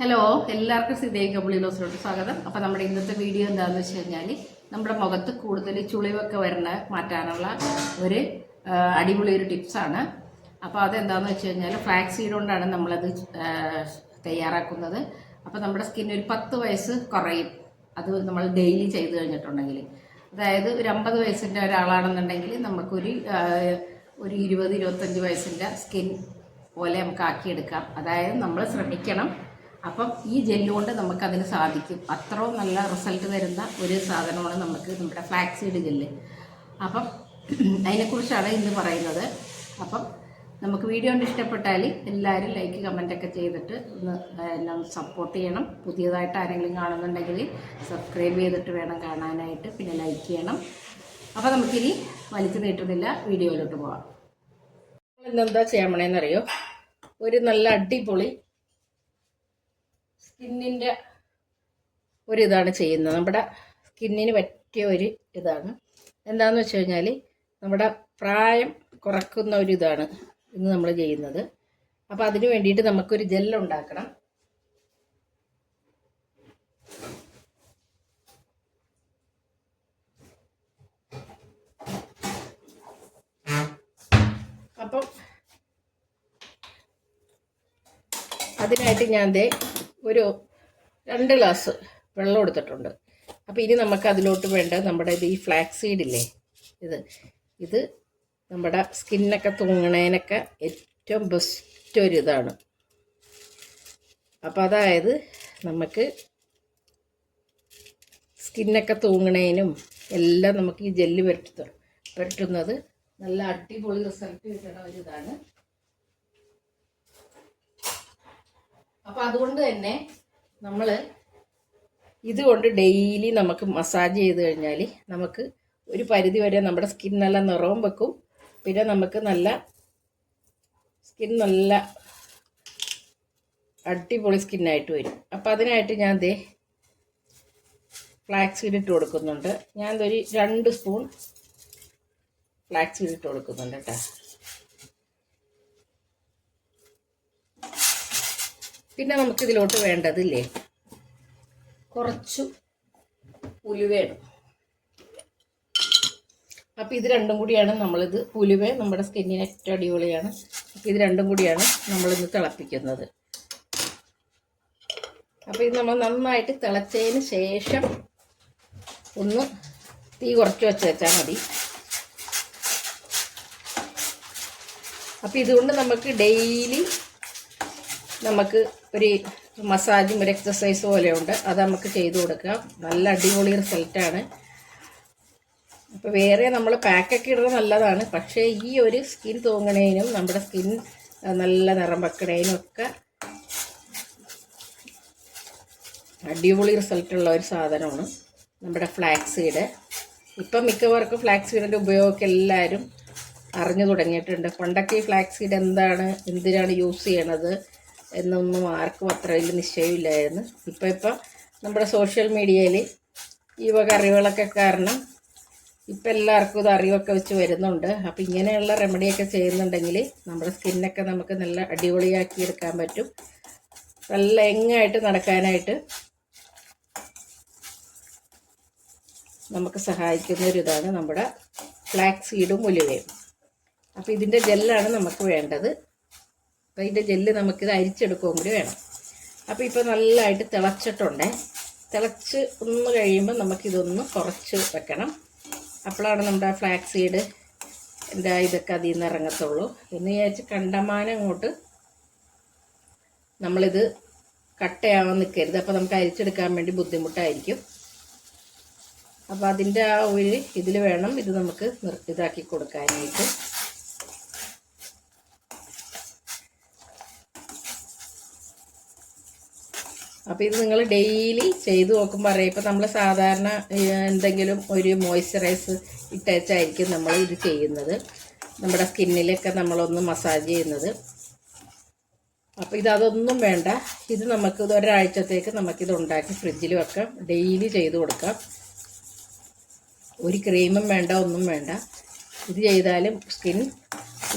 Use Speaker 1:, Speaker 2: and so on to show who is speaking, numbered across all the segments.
Speaker 1: Hello എല്ലാവർക്കും സിദ്ധേ കമ്പിളിലോസിലോട്ട് സ്വാഗതം. അപ്പോൾ നമ്മുടെ ഇന്നത്തെ വീഡിയോ എന്താണെന്ന് വെച്ച് കഴിഞ്ഞാൽ നമ്മുടെ മുഖത്ത് കൂടുതൽ ചുളിവൊക്കെ വരണ മാറ്റാനുള്ള ഒരു അടിപൊളി ഒരു ടിപ്സാണ് അപ്പോൾ അതെന്താണെന്ന് വെച്ച് കഴിഞ്ഞാൽ ഫ്ലാക്സ് സീഡ് കൊണ്ടാണ് നമ്മളത് തയ്യാറാക്കുന്നത്. അപ്പോൾ നമ്മുടെ സ്കിൻ ഒരു പത്ത് വയസ്സ് കുറയും. അത് നമ്മൾ ഡെയിലി ചെയ്ത് കഴിഞ്ഞിട്ടുണ്ടെങ്കിൽ അതായത് ഒരു അമ്പത് വയസ്സിന്റെ ഒരാളാണെന്നുണ്ടെങ്കിൽ നമുക്കൊരു ഒരു ഇരുപത് ഇരുപത്തഞ്ച് വയസ്സിന്റെ സ്കിൻ പോലെ നമുക്ക് ആക്കിയെടുക്കാം. അതായത് നമ്മൾ ശ്രമിക്കണം അപ്പം ഈ ജെല്ല് കൊണ്ട് നമുക്ക് അതിന് സാധിക്കും. അത്രയും നല്ല റിസൾട്ട് തരുന്ന ഒരു സാധനമാണ് നമുക്ക് നമ്മുടെ ഫ്ലാക്സീഡ് ജെല്ല് അപ്പം അതിനെക്കുറിച്ചാണ് ഇന്ന് പറയുന്നത്. അപ്പം നമുക്ക് വീഡിയോ കൊണ്ട് ഇഷ്ടപ്പെട്ടാൽ എല്ലാവരും ലൈക്ക് കമന്റ് ഒക്കെ ചെയ്തിട്ട് ഒന്ന് എല്ലാം സപ്പോർട്ട് ചെയ്യണം. പുതിയതായിട്ട് ആരെങ്കിലും കാണുന്നുണ്ടെങ്കിൽ സബ്സ്ക്രൈബ് ചെയ്തിട്ട് വേണം കാണാനായിട്ട്. പിന്നെ ലൈക്ക് ചെയ്യണം. അപ്പോൾ നമുക്കിനി വലിച്ചു നീട്ടുന്നില്ല വീഡിയോയിലോട്ട് പോവാം. ഇന്നെന്താ ചെയ്യണമെന്നറിയോ ഒരു നല്ല അടിപൊളി സ്കിന്നിന്റെ ഒരു ഇതാണ് ചെയ്യുന്നത്. നമ്മുടെ സ്കിന്നിന് പറ്റിയ ഒരു ഇതാണ്. എന്താണെന്ന് വെച്ച് കഴിഞ്ഞാൽ നമ്മുടെ പ്രായം കുറക്കുന്ന ഒരു ഇതാണ് ഇന്ന് നമ്മൾ ചെയ്യുന്നത്. അപ്പോൾ അതിന് വേണ്ടിയിട്ട് നമുക്കൊരു ജെൽ ഉണ്ടാക്കണം. അപ്പം അതിനായിട്ട് ഞാൻ ദേ ഒരു രണ്ട് ഗ്ലാസ് വെള്ളം എടുത്തിട്ടുണ്ട്. അപ്പോൾ ഇനി നമുക്ക് അതിലോട്ട് വേണ്ട നമ്മുടെ ഇത് ഈ ഫ്ലാക്സ് സീഡില്ലേ ഇത് ഇത് നമ്മുടെ സ്കിന്നൊക്കെ തൂങ്ങണേനൊക്കെ ഏറ്റവും ബെസ്റ്റ് ഒരു ഇതാണ്. അപ്പോൾ അതായത് നമുക്ക് സ്കിന്നൊക്കെ തൂങ്ങണേനും എല്ലാം നമുക്ക് ഈ ജെല്ല് പുരട്ടി പുരട്ടുന്നത് നല്ല അടിപൊളി റിസൾട്ട് കിട്ടുന്ന ഒരു ഇതാണ്. അപ്പോൾ അതുകൊണ്ട് തന്നെ നമ്മൾ ഇതുകൊണ്ട് ഡെയിലി നമുക്ക് മസാജ് ചെയ്ത് കഴിഞ്ഞാൽ നമുക്ക് ഒരു പരിധി വരെ നമ്മുടെ സ്കിൻ നല്ല നിറവും വെക്കും. പിന്നെ നമുക്ക് നല്ല സ്കിൻ നല്ല അടിപൊളി സ്കിന്നായിട്ട് വരും. അപ്പോൾ അതിനായിട്ട് ഞാൻ ദേ ഫ്ലാക്സ് ഇട്ട് കൊടുക്കുന്നുണ്ട്. ഞാൻ ഒരു രണ്ട് സ്പൂൺ ഫ്ലാക്സ് ഇട്ട് കൊടുക്കുന്നുണ്ട് കേട്ടോ. പിന്നെ നമുക്ക് ഇതിലോട്ട് വേണ്ടതില്ലേ? കുറച്ചു ഉലുവയാണ് അപ്പോൾ ഇത് രണ്ടും കൂടിയാണ് നമ്മളിത് ഉലുവ നമ്മുടെ സ്കിന്നിന് ഏറ്റവും അടിപൊളിയാണ്. ഇത് രണ്ടും കൂടിയാണ് നമ്മളിന്ന് തിളപ്പിക്കുന്നത്. അപ്പോൾ ഇത് നമ്മൾ നന്നായിട്ട് തിളച്ചതിന് ശേഷം ഒന്ന് തീ കുറച്ച് വെച്ച് വെച്ചാൽ മതി. അപ്പോൾ ഇതുകൊണ്ട് നമുക്ക് ഡെയിലി നമുക്ക് ഒരു മസാജും ഒരു എക്സസൈസ് പോലെയുണ്ട് അത് നമുക്ക് ചെയ്തു കൊടുക്കാം. നല്ല അടിപൊളി റിസൾട്ടാണ് അപ്പോൾ വേറെ നമ്മൾ പാക്കൊക്കെ ഇടുന്നത് നല്ലതാണ്. പക്ഷേ ഈ ഒരു സ്കിൻ തൂങ്ങണേനും നമ്മുടെ സ്കിൻ നല്ല നിറം വെക്കണേനും ഒക്കെ അടിപൊളി റിസൾട്ടുള്ള ഒരു സാധനമാണ് നമ്മുടെ ഫ്ലാക്സ് സീഡ് ഇപ്പം മിക്കവർക്കും ഫ്ലാക്സ് സീഡിന്റെ ഉപയോഗമൊക്കെ എല്ലാവരും അറിഞ്ഞു തുടങ്ങിയിട്ടുണ്ട്. പണ്ടൊക്കെ ഈ ഫ്ലാക്സ് സീഡ് എന്താണ് എന്തിനാണ് യൂസ് ചെയ്യണത്? എന്നൊന്നും ആർക്കും അത്ര വലിയ നിശ്ചയമില്ലായിരുന്നു. ഇപ്പം ഇപ്പം നമ്മുടെ സോഷ്യൽ മീഡിയയിൽ ഈ വക അറിവുകളൊക്കെ കാരണം ഇപ്പം എല്ലാവർക്കും ഇത് അറിവൊക്കെ വെച്ച് വരുന്നുണ്ട്. അപ്പം ഇങ്ങനെയുള്ള റെമഡിയൊക്കെ ചെയ്യുന്നുണ്ടെങ്കിൽ നമ്മുടെ സ്കിന്നൊക്കെ നമുക്ക് നല്ല അടിപൊളിയാക്കി എടുക്കാൻ പറ്റും. നല്ല എങ്ങായിട്ട് നടക്കാനായിട്ട് നമുക്ക് സഹായിക്കുന്ന ഒരു ഇതാണ് നമ്മുടെ ഫ്ലാക്സ് സീഡും ഉലുവയും അപ്പോൾ ഇതിന്റെ ജെല്ലാണ് നമുക്ക് വേണ്ടത്. അപ്പോൾ ഇതിന്റെ ജെല്ല് നമുക്കിത് അരിച്ചെടുക്കുകയും കൂടി വേണം. അപ്പോൾ ഇപ്പോൾ നല്ലതായിട്ട് തിളച്ചിട്ടുണ്ടേ. തിളച്ച് ഒന്ന് കഴിയുമ്പോൾ നമുക്കിതൊന്ന് കുറച്ച് വെക്കണം. അപ്പോഴാണ് നമ്മുടെ ഫ്ലാക്സ് സീഡ് എന്റെ ഇതൊക്കെ അതിൽ നിന്ന് ഇറങ്ങത്തുള്ളൂ. എന്ന് വിചാരിച്ച് കണ്ടമാനം അങ്ങോട്ട് നമ്മളിത് കട്ടയാവാൻ നിൽക്കരുത്. അപ്പോൾ നമുക്ക് അരിച്ചെടുക്കാൻ വേണ്ടി ബുദ്ധിമുട്ടായിരിക്കും. അപ്പോൾ അതിന്റെ ആ ഒരു ഇതിൽ വേണം ഇത് നമുക്ക് നിർ ഇതാക്കി കൊടുക്കാനായിട്ട്. അപ്പോൾ ഇത് നിങ്ങൾ ഡെയിലി ചെയ്ത് നോക്കുമ്പോൾ അറിയാം. ഇപ്പോൾ നമ്മൾ സാധാരണ എന്തെങ്കിലും ഒരു മോയ്സ്ചറൈസ് ഇട്ടേച്ചായിരിക്കും നമ്മൾ ഇത് ചെയ്യുന്നത്. നമ്മുടെ സ്കിന്നിലൊക്കെ നമ്മളൊന്ന് മസാജ് ചെയ്യുന്നത്. അപ്പോൾ ഇത് അതൊന്നും വേണ്ട. ഇത് നമുക്ക് ഒരാഴ്ചത്തേക്ക് നമുക്കിത് ഉണ്ടാക്കി ഫ്രിഡ്ജിൽ വെക്കാം. ഡെയിലി ചെയ്ത് കൊടുക്കാം. ഒരു ക്രീമും വേണ്ട ഒന്നും വേണ്ട. ഇത് ചെയ്താലും സ്കിൻ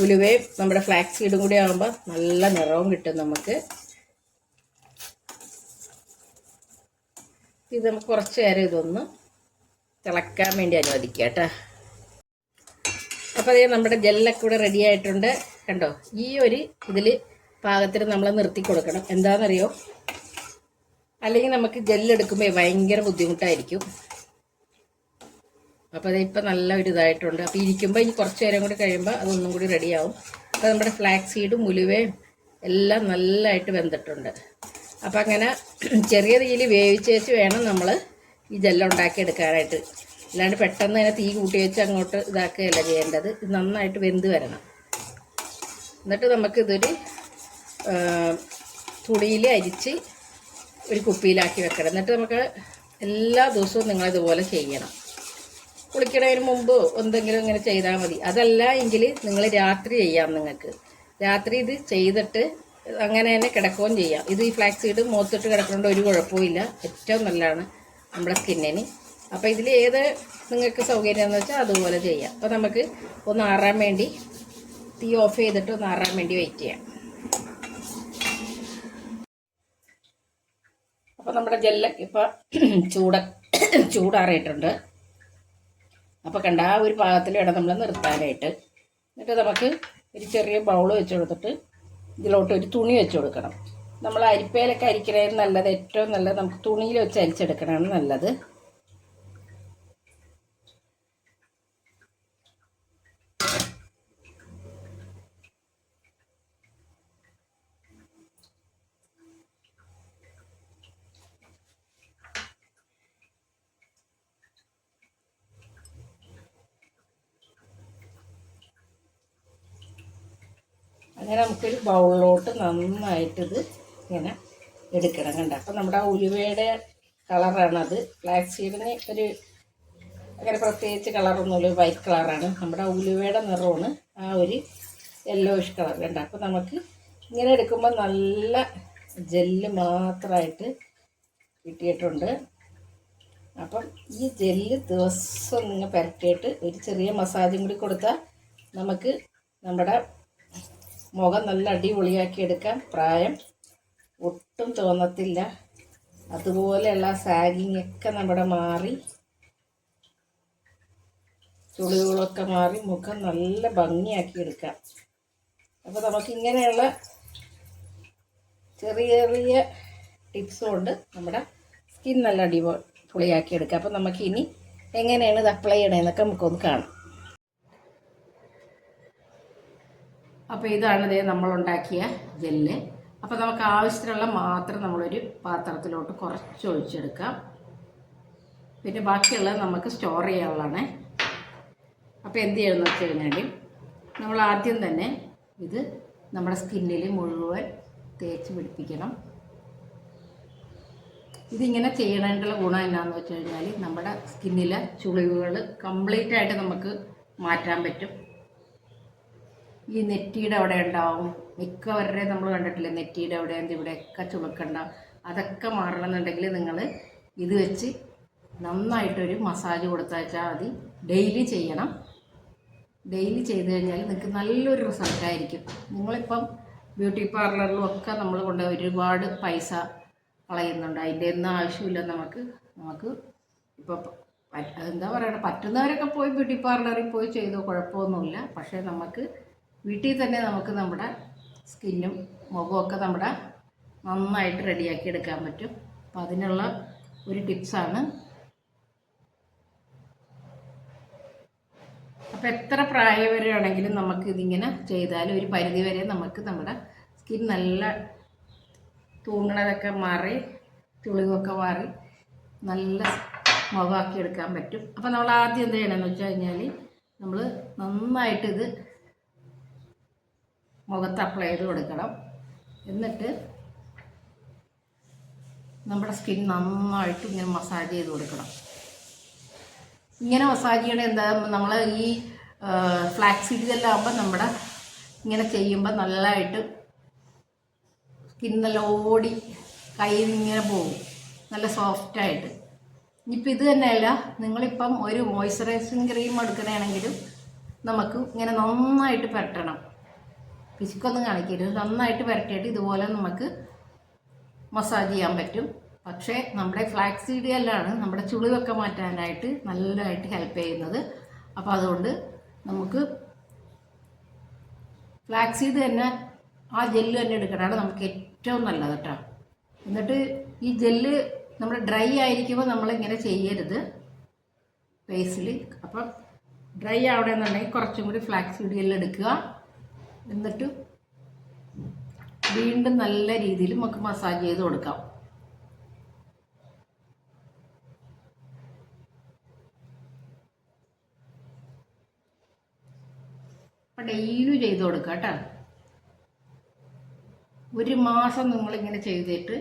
Speaker 1: ഉലുവയും നമ്മുടെ ഫ്ലാക്സ് സീഡും കൂടി ആകുമ്പോൾ നല്ല നിറവും കിട്ടും നമുക്ക്. ഇത് നമുക്ക് കുറച്ച് നേരം ഇതൊന്ന് തിളക്കാൻ വേണ്ടി അനുവദിക്കുക കേട്ടോ. അപ്പോൾ അതേ നമ്മുടെ ജെല്ലൊക്കെ ഇവിടെ റെഡി ആയിട്ടുണ്ട്. കണ്ടോ? ഈ ഒരു ഇതിൽ പാകത്തിന് നമ്മൾ നിർത്തി കൊടുക്കണം. എന്താണെന്നറിയോ? അല്ലെങ്കിൽ നമുക്ക് ജെല്ലെടുക്കുമ്പോൾ ഭയങ്കര ബുദ്ധിമുട്ടായിരിക്കും. അപ്പോൾ അത് ഇപ്പം നല്ല ഒരു ഇതായിട്ടുണ്ട്. അപ്പോൾ ഇരിക്കുമ്പോൾ ഇനി കുറച്ച് നേരം കൂടി കഴിയുമ്പോൾ അതൊന്നും കൂടി റെഡിയാവും അപ്പോൾ നമ്മുടെ ഫ്ലാക്സ് സീഡും ഉലുവയും എല്ലാം നല്ലതായിട്ട് വെന്തിട്ടുണ്ട്. അപ്പം അങ്ങനെ ചെറിയ തീയിൽ വേവിച്ച് വെച്ച് വേണം നമ്മൾ ഈ ജെല്ലം ഉണ്ടാക്കിയെടുക്കാനായിട്ട് അല്ലാണ്ട് പെട്ടെന്ന് തന്നെ തീ കൂട്ടി വെച്ച് അങ്ങോട്ട് ഇതാക്കുകയല്ല ചെയ്യേണ്ടത്. ഇത് നന്നായിട്ട് വെന്ത് വരണം. എന്നിട്ട് നമുക്കിതൊരു തുണിയിൽ അരിച്ച് ഒരു കുപ്പിയിലാക്കി വെക്കണം. എന്നിട്ട് നമുക്ക് എല്ലാ ദിവസവും നിങ്ങളിതുപോലെ ചെയ്യണം. കുളിക്കണതിന് മുമ്പ് എന്തെങ്കിലും ഇങ്ങനെ ചെയ്താൽ മതി. അതല്ല എങ്കിൽ നിങ്ങൾ രാത്രി ചെയ്യാം നിങ്ങൾക്ക്. രാത്രി ഇത് ചെയ്തിട്ട് അങ്ങനെ തന്നെ കിടക്കുകയും ചെയ്യാം. ഇത് ഈ ഫ്ലാക്സ് സീഡ് മുഖത്തിട്ട് കിടക്കുന്നതുകൊണ്ട് ഒരു കുഴപ്പമില്ല ഏറ്റവും നല്ലതാണ് നമ്മുടെ സ്കിന്നിന്. അപ്പോൾ ഇതിൽ ഏത് നിങ്ങൾക്ക് സൗകര്യം വെച്ചാൽ അതുപോലെ ചെയ്യാം. അപ്പോൾ നമുക്ക് ഒന്ന് ആറാൻ വേണ്ടി തീ ഓഫ് ചെയ്തിട്ട് ഒന്ന് ആറാൻ വേണ്ടി വെയിറ്റ് ചെയ്യാം. അപ്പോൾ നമ്മുടെ ജെല്ല ഇപ്പോൾ ചൂട ചൂടാറിയിട്ടുണ്ട്. അപ്പോൾ കണ്ട ആ ഒരു പാകത്തിൽ വേണം നമ്മൾ നിർത്താനായിട്ട്. എന്നിട്ട് നമുക്ക് ഒരു ചെറിയ ബൗൾ വെച്ച് കൊടുത്തിട്ട് ഇതിലോട്ട് ഒരു തുണി വെച്ച് കൊടുക്കണം. നമ്മൾ അരിപ്പയിലൊക്കെ അരിക്കണേ നല്ലത് ഏറ്റവും നല്ലത് നമുക്ക് തുണിയിൽ വെച്ച് അരിച്ചെടുക്കണതാണ് നല്ലത്. അങ്ങനെ നമുക്കൊരു ബൗളിലോട്ട് നന്നായിട്ടിത് ഇങ്ങനെ എടുക്കണം കണ്ട? അപ്പം നമ്മുടെ ആ ഉലുവയുടെ കളറാണത്. ബ്ലാക്ക് സീഡിന് ഒരു അങ്ങനെ പ്രത്യേകിച്ച് കളറൊന്നുമില്ല വൈറ്റ് കളറാണ്. നമ്മുടെ ഉലുവയുടെ നിറമാണ് ആ ഒരു യെല്ലോയിഷ് കളർ കണ്ട? അപ്പം നമുക്ക് ഇങ്ങനെ എടുക്കുമ്പോൾ നല്ല ജെല്ല് മാത്രമായിട്ട് കിട്ടിയിട്ടുണ്ട്. അപ്പം ഈ ജെല്ല് ദിവസം നിങ്ങൾ പുരട്ടിയിട്ട് ഒരു ചെറിയ മസാജും കൂടി കൊടുത്താൽ നമുക്ക് നമ്മുടെ മുഖം നല്ല അടിപൊളിയാക്കി എടുക്കാം പ്രായം ഒട്ടും തോന്നത്തില്ല. അതുപോലെയുള്ള സാഗിങ് ഒക്കെ നമ്മുടെ മാറി. ചുളിവുകളൊക്കെ മാറി മുഖം നല്ല ഭംഗിയാക്കി എടുക്കാം. അപ്പോൾ നമുക്കിങ്ങനെയുള്ള ചെറിയ ചെറിയ ടിപ്സ് കൊണ്ട് നമ്മുടെ സ്കിൻ നല്ല അടിപൊളിയാക്കി എടുക്കാം. അപ്പോൾ നമുക്കിനി എങ്ങനെയാണ് ഇത് അപ്ലൈ ചെയ്യണതെന്നൊക്കെ നമുക്കൊന്ന് കാണാം. അപ്പോൾ ഇതാണ് ഇതേ നമ്മളുണ്ടാക്കിയ ജെല്ല്. അപ്പോൾ നമുക്ക് ആവശ്യത്തിനുള്ള മാത്രം നമ്മളൊരു പാത്രത്തിലോട്ട് കുറച്ച് ഒഴിച്ചെടുക്കാം പിന്നെ ബാക്കിയുള്ളത് നമുക്ക് സ്റ്റോർ ചെയ്യാനുള്ളതാണ്. അപ്പോൾ എന്ത് ചെയ്യണമെന്ന് വെച്ച് കഴിഞ്ഞാൽ നമ്മൾ ആദ്യം തന്നെ ഇത് നമ്മുടെ സ്കിന്നിൽ മുഴുവൻ തേച്ച് പിടിപ്പിക്കണം. ഇതിങ്ങനെ ചെയ്യണേണ്ടുള്ള ഗുണം എന്നാന്ന് വെച്ച് കഴിഞ്ഞാൽ നമ്മുടെ സ്കിന്നിലെ ചുളിവുകൾ കംപ്ലീറ്റ് ആയിട്ട് നമുക്ക് മാറ്റാൻ പറ്റും. ഈ നെറ്റിയുടെ അവിടെ ഉണ്ടാവും. മിക്കവരുടെ നമ്മൾ കണ്ടിട്ടില്ലേ? നെറ്റിയുടെ അവിടെ ഇവിടെയൊക്കെ ചുമക്കണ്ട. അതൊക്കെ മാറണമെന്നുണ്ടെങ്കിൽ നിങ്ങൾ ഇത് വെച്ച് നന്നായിട്ടൊരു മസാജ് കൊടുത്താച്ചാൽ മതി. ഡെയിലി ചെയ്യണം. ഡെയിലി ചെയ്ത് കഴിഞ്ഞാൽ നിങ്ങൾക്ക് നല്ലൊരു റിസൾട്ടായിരിക്കും നിങ്ങളിപ്പം ബ്യൂട്ടി പാർലറിലും ഒക്കെ നമ്മൾ കൊണ്ട് ഒരുപാട് പൈസ കളയുന്നുണ്ട്. അതിന്റെ ഒന്നും ആവശ്യമില്ല നമുക്ക്. നമുക്ക് ഇപ്പോൾ എന്താ പറയുക പറ്റുന്നവരൊക്കെ പോയി ബ്യൂട്ടി പാർലറിൽ പോയി ചെയ്തോ? കുഴപ്പമൊന്നുമില്ല. പക്ഷേ നമുക്ക് വീട്ടിൽ തന്നെ നമുക്ക് നമ്മുടെ സ്കിന്നും മുഖമൊക്കെ നമ്മുടെ നന്നായിട്ട് റെഡിയാക്കി എടുക്കാൻ പറ്റും. അപ്പം അതിനുള്ള ഒരു ടിപ്സാണ്. അപ്പം എത്ര പ്രായം വരെ ആണെങ്കിലും നമുക്ക് ഇതിങ്ങനെ ചെയ്താൽ ഒരു പരിധി വരെ നമുക്ക് നമ്മുടെ സ്കിൻ നല്ല തൂങ്ങണതൊക്കെ മാറി തുളിവൊക്കെ മാറി നല്ല മുഖമാക്കി എടുക്കാൻ പറ്റും. അപ്പം നമ്മൾ ആദ്യം എന്ത് ചെയ്യണമെന്ന് വെച്ച് കഴിഞ്ഞാൽ നമ്മൾ നന്നായിട്ടിത് മുഖത്ത് അപ്ലൈ ചെയ്ത് കൊടുക്കണം. എന്നിട്ട് നമ്മുടെ സ്കിൻ നന്നായിട്ട് ഇങ്ങനെ മസാജ് ചെയ്ത് കൊടുക്കണം. ഇങ്ങനെ മസാജ് ചെയ്യണേ എന്താ? നമ്മൾ ഈ ഫ്ലാക്സ് സീഡെല്ലാം ആകുമ്പോൾ നമ്മുടെ ഇങ്ങനെ ചെയ്യുമ്പോൾ നല്ലതായിട്ട് സ്കിൻ നല്ല ഓടി കയ്യിൽ ഇങ്ങനെ പോകും. നല്ല സോഫ്റ്റായിട്ട് ഇനിയിപ്പോൾ ഇത് തന്നെയല്ല നിങ്ങളിപ്പം ഒരു മോയ്സ്ചറൈസിങ് ക്രീം എടുക്കണമെങ്കിലും നമുക്ക് ഇങ്ങനെ നന്നായിട്ട് പരട്ടണം. പിശുക്കൊന്നും കാണിക്കരുത്. നന്നായിട്ട് പുരട്ടിയിട്ട് ഇതുപോലെ നമുക്ക് മസാജ് ചെയ്യാൻ പറ്റും. പക്ഷേ നമ്മുടെ ഫ്ലാക്സ് സീഡിയലാണ് നമ്മുടെ ചുളിവൊക്കെ മാറ്റാനായിട്ട് നല്ലതായിട്ട് ഹെൽപ്പ് ചെയ്യുന്നത്. അപ്പോൾ അതുകൊണ്ട് നമുക്ക് ഫ്ലാക്സ് സീഡ് തന്നെ ആ ജെല്ല് തന്നെ എടുക്കണതാണ് നമുക്ക് ഏറ്റവും നല്ലത് കേട്ടോ. എന്നിട്ട് ഈ ജെല്ല് നമ്മൾ ഡ്രൈ ആയിരിക്കുമ്പോൾ നമ്മളിങ്ങനെ ചെയ്യരുത് ഫേസിൽ അപ്പം ഡ്രൈ ആവണമെന്നുണ്ടെങ്കിൽ കുറച്ചും കൂടി ഫ്ലാക്സ് സീഡ് ജെല്ല് എടുക്കുക. എന്നിട്ട് വീണ്ടും നല്ല രീതിയിൽ നമുക്ക് മസാജ് ചെയ്ത് കൊടുക്കാം. ഡെയിലി ചെയ്ത് കൊടുക്കുക കേട്ടോ. ഒരു മാസം നിങ്ങളിങ്ങനെ ചെയ്തിട്ട്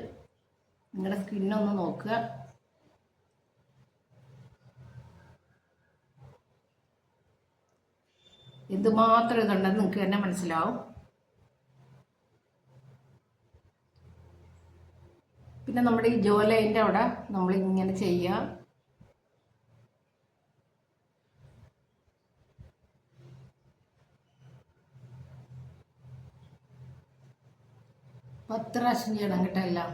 Speaker 1: നിങ്ങളുടെ സ്കിന്നൊന്ന് നോക്കുക. എന്തുമാത്രം ഇതുണ്ടെന്ന് നിങ്ങൾക്ക് തന്നെ മനസ്സിലാവും. പിന്നെ നമ്മുടെ ഈ ജോലൈന്റെ അവിടെ നമ്മൾ ഇങ്ങനെ ചെയ്യുക. പത്ത് പ്രാവശ്യം ചെയ്യണം കേട്ടോ എല്ലാം.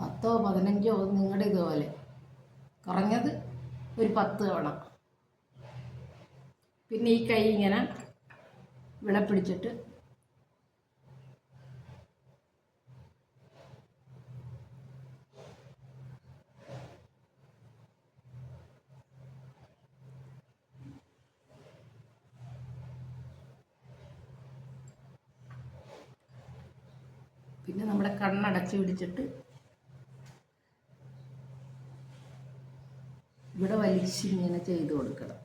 Speaker 1: പത്തോ പതിനഞ്ചോ നിങ്ങളുടെ ഇതുപോലെ. കുറഞ്ഞത് ഒരു പത്ത് തവണ. പിന്നെ ഈ കൈ ഇങ്ങനെ വിളപ്പിടിച്ചിട്ട് പിന്നെ നമ്മുടെ കണ്ണടച്ച് പിടിച്ചിട്ട് ഇവിടെ വലിച്ചിങ്ങനെ ചെയ്ത് കൊടുക്കണം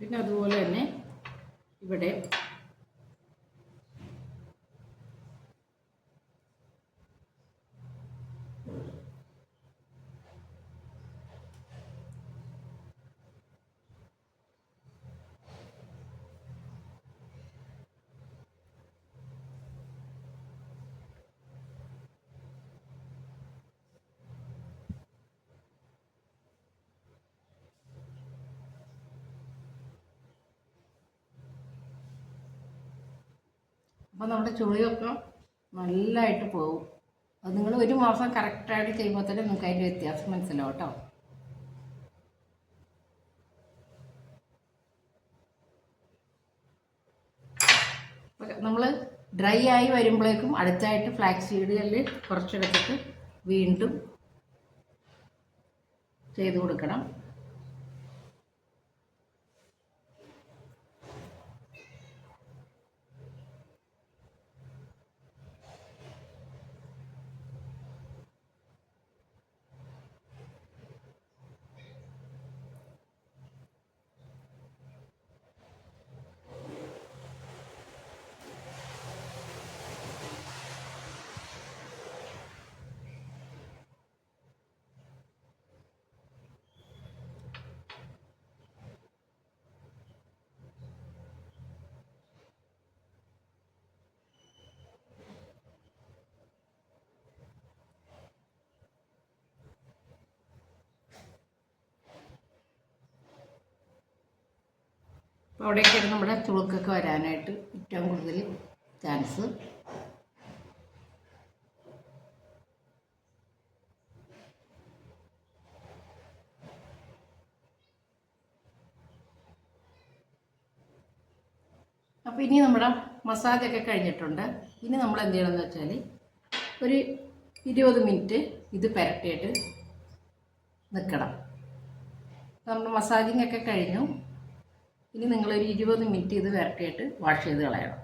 Speaker 1: പിന്നെ അതുപോലെ തന്നെ ഇവിടെ അപ്പോൾ നമ്മുടെ ചുളിയൊക്കെ നല്ലതായിട്ട് പോകും അത് നിങ്ങൾ ഒരു മാസം കറക്റ്റായിട്ട് ചെയ്യുമ്പോൾ തന്നെ നിങ്ങൾക്ക് അതിന്റെ വ്യത്യാസം മനസ്സിലാവും കേട്ടോ. നമ്മൾ ഡ്രൈ ആയി വരുമ്പോഴേക്കും അടുത്തായിട്ട് ഫ്ലാക്സ് സീഡുകളിൽ കുറച്ചെടുത്തിട്ട് വീണ്ടും ചെയ്ത് കൊടുക്കണം. അപ്പോൾ അവിടെയൊക്കെയാണ് നമ്മുടെ ചുളുക്കൊക്കെ വരാനായിട്ട് ഏറ്റവും കൂടുതൽ ചാൻസ്. അപ്പോൾ ഇനി നമ്മുടെ മസാജൊക്കെ കഴിഞ്ഞിട്ടുണ്ട്. ഇനി നമ്മൾ എന്ത് ചെയ്യണമെന്ന് വെച്ചാൽ ഒരു ഇരുപത് മിനിറ്റ് ഇത് പുരട്ടിയിട്ട് നിൽക്കണം. നമ്മൾ മസാജിങ് ഒക്കെ കഴിഞ്ഞു. ഇനി നിങ്ങളൊരു ഇരുപത് മിനിറ്റ് ഇത് വരട്ടിയിട്ട് വാഷ് ചെയ്ത് കളയണം.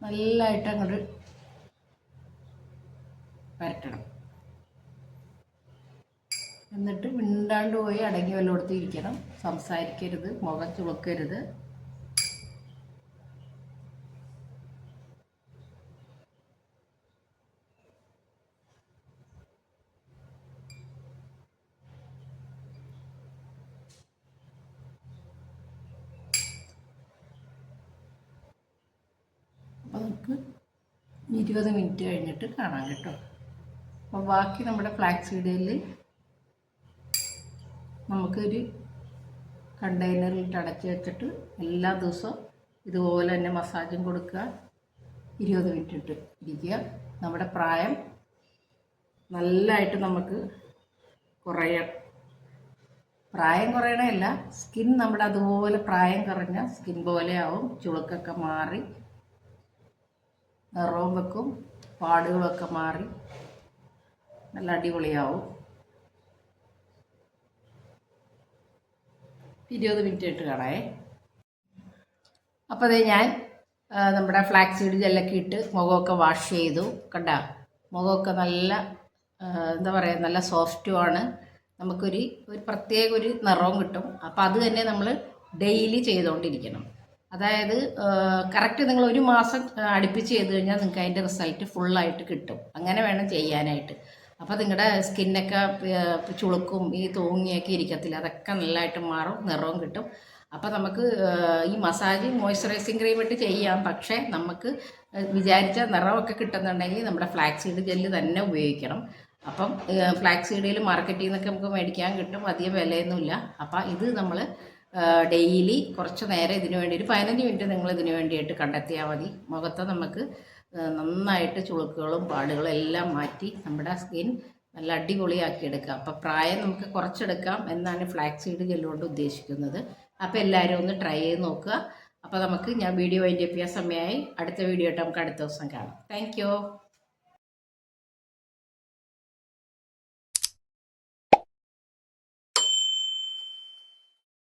Speaker 1: നല്ലതായിട്ട് അങ്ങോട്ട് വരട്ടണം. എന്നിട്ട് മിണ്ടാണ്ട് പോയി അടങ്ങി വല്ലോടത്ത് ഇരിക്കണം. സംസാരിക്കരുത് മുഖം ചുളുക്കരുത് അപ്പോൾ നമുക്ക് ഇരുപത് മിനിറ്റ് കഴിഞ്ഞിട്ട് കാണാം കേട്ടോ. അപ്പോൾ ബാക്കി നമ്മുടെ ഫ്ലാക്സ് ഇടയിൽ നമുക്കൊരു കണ്ടെയ്നറിൽ അടച്ച് വെച്ചിട്ട് എല്ലാ ദിവസവും ഇതുപോലെ തന്നെ മസാജും കൊടുക്കുക. ഇരുപത് മിനിറ്റ് ഇട്ട് ഇരിക്കുക. നമ്മുടെ പ്രായം നല്ലതായിട്ട് നമുക്ക് കുറയ. പ്രായം കുറയണമല്ല സ്കിൻ നമ്മുടെ അതുപോലെ പ്രായം കുറഞ്ഞ സ്കിൻ പോലെയാവും ചുളുക്കൊക്കെ മാറി നിറവും വെക്കും പാടുകളൊക്കെ മാറി. നല്ല അടിപൊളിയാവും. ഇരുപത് മിനിറ്റ് ഇട്ട് കാണാവേ അപ്പോൾ അതേ ഞാൻ നമ്മുടെ ഫ്ലാക്സ് സീഡ് ജെല്ലൊക്കെ ഇട്ട് മുഖമൊക്കെ വാഷ് ചെയ്തു. കണ്ട മുഖമൊക്കെ നല്ല എന്താ പറയുക നല്ല സോഫ്റ്റുമാണ് നമുക്കൊരു ഒരു പ്രത്യേക ഒരു നിറവും കിട്ടും. അപ്പോൾ അത് തന്നെ നമ്മൾ ഡെയിലി ചെയ്തുകൊണ്ടിരിക്കണം അതായത് കറക്റ്റ് നിങ്ങൾ ഒരു മാസം അടുപ്പിച്ച് ചെയ്ത് കഴിഞ്ഞാൽ നിങ്ങൾക്ക് അതിന്റെ റിസൾട്ട് ഫുള്ളായിട്ട് കിട്ടും. അങ്ങനെ വേണം ചെയ്യാനായിട്ട്. അപ്പോൾ നിങ്ങളുടെ സ്കിന്നൊക്കെ ചുളുക്കും ഈ തൂങ്ങിയൊക്കെ ഇരിക്കത്തില്ല. അതൊക്കെ നല്ലതായിട്ട് മാറും നിറവും കിട്ടും. അപ്പോൾ നമുക്ക് ഈ മസാജ് മോയ്സ്ചറൈസിങ് ക്രീം ഇട്ട് ചെയ്യാം. പക്ഷേ നമുക്ക് വിചാരിച്ച നിറമൊക്കെ കിട്ടുന്നുണ്ടെങ്കിൽ നമ്മുടെ ഫ്ലാക്സ് സീഡ് ജെല്ല് തന്നെ ഉപയോഗിക്കണം. അപ്പം ഫ്ലാക്സ് സീഡിൽ മാർക്കറ്റിൽ നിന്നൊക്കെ നമുക്ക് മേടിക്കാൻ കിട്ടും. അധികം വിലയൊന്നുമില്ല. അപ്പം ഇത് നമ്മൾ ഡെയിലി കുറച്ച് നേരം ഇതിനു വേണ്ടി ഒരു പതിനഞ്ച് മിനിറ്റ് നിങ്ങൾ ഇതിനു വേണ്ടിയിട്ട് കണ്ടെത്തിയാൽ മതി. മുഖത്ത് നമുക്ക് നന്നായിട്ട് ചുളുക്കുകളും പാടുകളും എല്ലാം മാറ്റി നമ്മുടെ സ്കിൻ നല്ല അടിപൊളിയാക്കി എടുക്കാം. അപ്പോൾ പ്രായം നമുക്ക് കുറച്ചെടുക്കാം എന്നാണ് ഫ്ലാക്സീഡ് സീഡ് ജെല്ല് ഉദ്ദേശിക്കുന്നത്. അപ്പോൾ എല്ലാവരും ഒന്ന് ട്രൈ ചെയ്ത് നോക്കുക. അപ്പോൾ നമുക്ക് ഞാൻ വീഡിയോ അതിന്റെ സമയമായി. അടുത്ത വീഡിയോ ആയിട്ട് നമുക്ക് അടുത്ത ദിവസം കാണാം. താങ്ക്